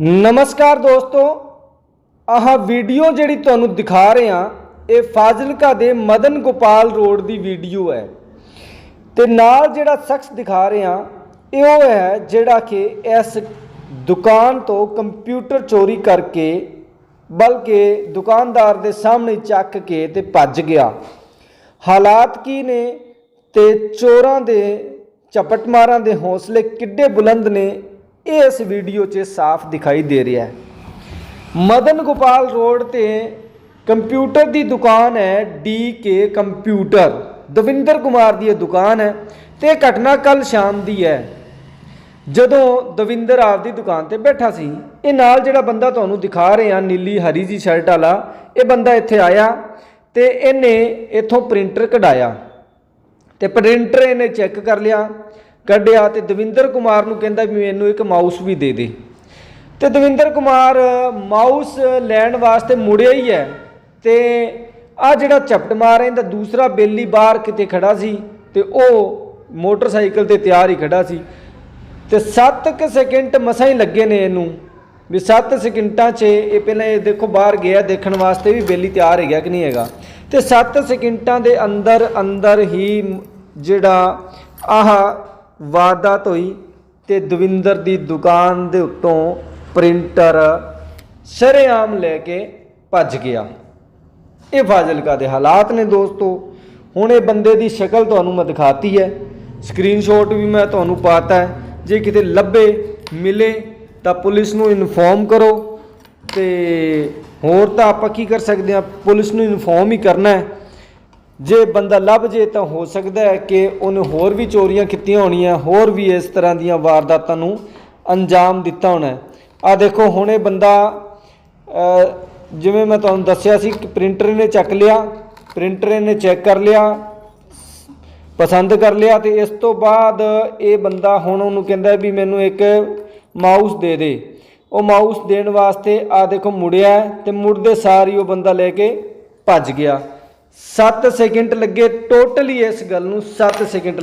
ਨਮਸਕਾਰ ਦੋਸਤੋ, ਆਹ ਵੀਡੀਓ ਜਿਹੜੀ ਤੁਹਾਨੂੰ ਦਿਖਾ ਰਹੇ ਹਾਂ, ਇਹ ਫਾਜ਼ਿਲਕਾ ਦੇ ਮਦਨ ਗੋਪਾਲ ਰੋਡ ਦੀ ਵੀਡੀਓ ਹੈ। ਤੇ ਨਾਲ ਜਿਹੜਾ ਸ਼ਖਸ ਦਿਖਾ ਰਹੇ ਹਾਂ, ਇਹ ਉਹ ਹੈ ਜਿਹੜਾ ਕਿ ਇਸ ਦੁਕਾਨ ਤੋਂ ਕੰਪਿਊਟਰ ਚੋਰੀ ਕਰਕੇ, ਬਲਕਿ ਦੁਕਾਨਦਾਰ ਦੇ ਸਾਹਮਣੇ ਚੱਕ ਕੇ ਤੇ ਭੱਜ ਗਿਆ। ਹਾਲਾਤ ਕੀ ਨੇ ਤੇ ਚੋਰਾਂ ਦੇ ਚਪਟਮਾਰਾਂ ਦੇ ਹੌਸਲੇ ਕਿੱਡੇ ਬੁਲੰਦ ਨੇ ਇਹ ਇਸ ਵੀਡੀਓ 'ਚ ਸਾਫ਼ ਦਿਖਾਈ ਦੇ ਰਿਹਾ ਹੈ। ਮਦਨ ਗੋਪਾਲ ਰੋਡ ਤੇ ਕੰਪਿਊਟਰ ਦੀ ਦੁਕਾਨ ਹੈ, D K computer. Davinder Kumar ਦੀ ਇਹ ਦੁਕਾਨ ਹੈ ਤੇ ਇਹ ਘਟਨਾ ਕੱਲ ਸ਼ਾਮ ਦੀ ਹੈ। ਜਦੋਂ ਦਵਿੰਦਰ ਆਪਦੀ ਦੁਕਾਨ ਤੇ ਬੈਠਾ ਸੀ, ਇਹ ਨਾਲ ਜਿਹੜਾ ਬੰਦਾ ਤੁਹਾਨੂੰ ਦਿਖਾ ਰਹੇ ਆ ਨੀਲੀ ਹਰੀ ਜੀ ਸ਼ਰਟ ਵਾਲਾ, ਇਹ ਬੰਦਾ ਇੱਥੇ ਆਇਆ ਤੇ ਇਹਨੇ ਇੱਥੋਂ ਪ੍ਰਿੰਟਰ ਕਢਾਇਆ। ਤੇ ਪ੍ਰਿੰਟਰ ਇਹਨੇ ਚੈੱਕ ਕਰ ਲਿਆ ਕੱਢਿਆ ਤੇ ਦਵਿੰਦਰ ਕੁਮਾਰ ਨੂੰ ਕਹਿੰਦਾ ਵੀ ਮੈਨੂੰ ਇੱਕ ਮਾਊਸ ਵੀ ਦੇ ਦੇ। ਤੇ ਦਵਿੰਦਰ ਕੁਮਾਰ, ਮਾਊਸ ਲੈਣ ਵਾਸਤੇ ਮੁੜਿਆ ਹੀ ਹੈ ਤੇ ਆ ਜਿਹੜਾ ਝਪਟ ਮਾਰ ਇਹਦਾ ਦੂਸਰਾ ਬੇਲੀ ਬਾਹਰ ਕਿਤੇ ਖੜਾ ਸੀ ਤੇ ਉਹ ਮੋਟਰਸਾਈਕਲ ਤੇ ਤਿਆਰ ਹੀ ਖੜਾ ਸੀ। ਤੇ 7 ਸੈਕਿੰਡ ਮਸਾਂ ਹੀ ਲੱਗੇ ਨੇ ਇਹਨੂੰ ਵੀ 7 ਸਕਿੰਟਾਂ 'ਚ ਇਹ ਪਹਿਲਾਂ ਇਹ ਦੇਖੋ ਬਾਹਰ ਗਿਆ ਦੇਖਣ ਵਾਸਤੇ ਵੀ ਬੇਲੀ ਤਿਆਰ ਹੈਗਾ ਕਿ ਨਹੀਂ ਹੈਗਾ। ਤੇ 7 ਸਕਿੰਟਾਂ ਦੇ ਅੰਦਰ ਅੰਦਰ ਹੀ ਜਿਹੜਾ ਆਹ ਵਾਰਦਾਤ ਹੋਈ ਤੇ ਦਵਿੰਦਰ ਦੀ ਦੁਕਾਨ ਦੇ ਉੱਤੋਂ ਪ੍ਰਿੰਟਰ ਸ਼ਰੇਆਮ ਲੈ ਕੇ ਭੱਜ ਗਿਆ। ਇਹ ਫਾਜ਼ਿਲਕਾ ਦੇ ਹਾਲਾਤ ਨੇ ਦੋਸਤੋ। ਹੁਣ ਇਹ ਬੰਦੇ ਦੀ ਸ਼ਕਲ ਤੁਹਾਨੂੰ ਮੈਂ ਦਿਖਾਤੀ ਹੈ। ਸਕਰੀਨਸ਼ਾਟ ਵੀ ਮੈਂ ਤੁਹਾਨੂੰ ਪਾਤਾ ਹੈ। ਜੇ ਕਿਤੇ ਲੱਭੇ, ਮਿਲੇ, ਤਾਂ ਪੁਲਿਸ ਨੂੰ ਇਨਫੋਰਮ ਕਰੋ। ਤੇ ਹੋਰ ਤਾਂ ਆਪਾਂ ਕੀ ਕਰ ਸਕਦੇ ਹਾਂ? ਪੁਲਿਸ ਨੂੰ ਇਨਫੋਰਮ ਹੀ ਕਰਨਾ ਹੈ। ਜੇ ਬੰਦਾ ਲੱਭ ਜੇ ਤਾਂ ਹੋ ਸਕਦਾ ਹੈ ਕਿ ਉਹਨੇ ਹੋਰ ਵੀ ਚੋਰੀਆਂ ਕੀਤੀਆਂ ਹੋਣੀਆਂ, ਹੋਰ ਵੀ ਇਸ ਤਰ੍ਹਾਂ ਦੀਆਂ ਵਾਰਦਾਤਾਂ ਨੂੰ ਅੰਜਾਮ ਦਿੱਤਾ ਹੋਣਾ ਆ ਦੇਖੋ, ਹੁਣ ਇਹ ਬੰਦਾ ਜਿਵੇਂ ਮੈਂ ਤੁਹਾਨੂੰ ਦੱਸਿਆ ਸੀ ਕਿ ਪ੍ਰਿੰਟਰ ਨੇ ਚੱਕ ਲਿਆ, ਪ੍ਰਿੰਟਰ ਨੇ ਚੈੱਕ ਕਰ ਲਿਆ, ਪਸੰਦ ਕਰ ਲਿਆ ਤੇ ਇਸ ਤੋਂ ਬਾਅਦ ਇਹ ਬੰਦਾ ਹੁਣ ਉਹਨੂੰ ਕਹਿੰਦਾ ਵੀ ਮੈਨੂੰ ਇੱਕ ਮਾਊਸ ਦੇ ਦੇ। ਉਹ ਮਾਊਸ ਦੇਣ ਵਾਸਤੇ ਆ ਦੇਖੋ ਮੁੜਿਆ ਹੈ ਤੇ ਮੁੜਦੇ ਸਾਰ ਹੀ ਉਹ ਬੰਦਾ ਲੈ ਕੇ ਭੱਜ ਗਿਆ। 7 ਸੈਕਿੰਡ ਲੱਗੇ ਟੋਟਲੀ ਇਸ ਗੱਲ ਨੂੰ 7 ਸੈਕਿੰਡ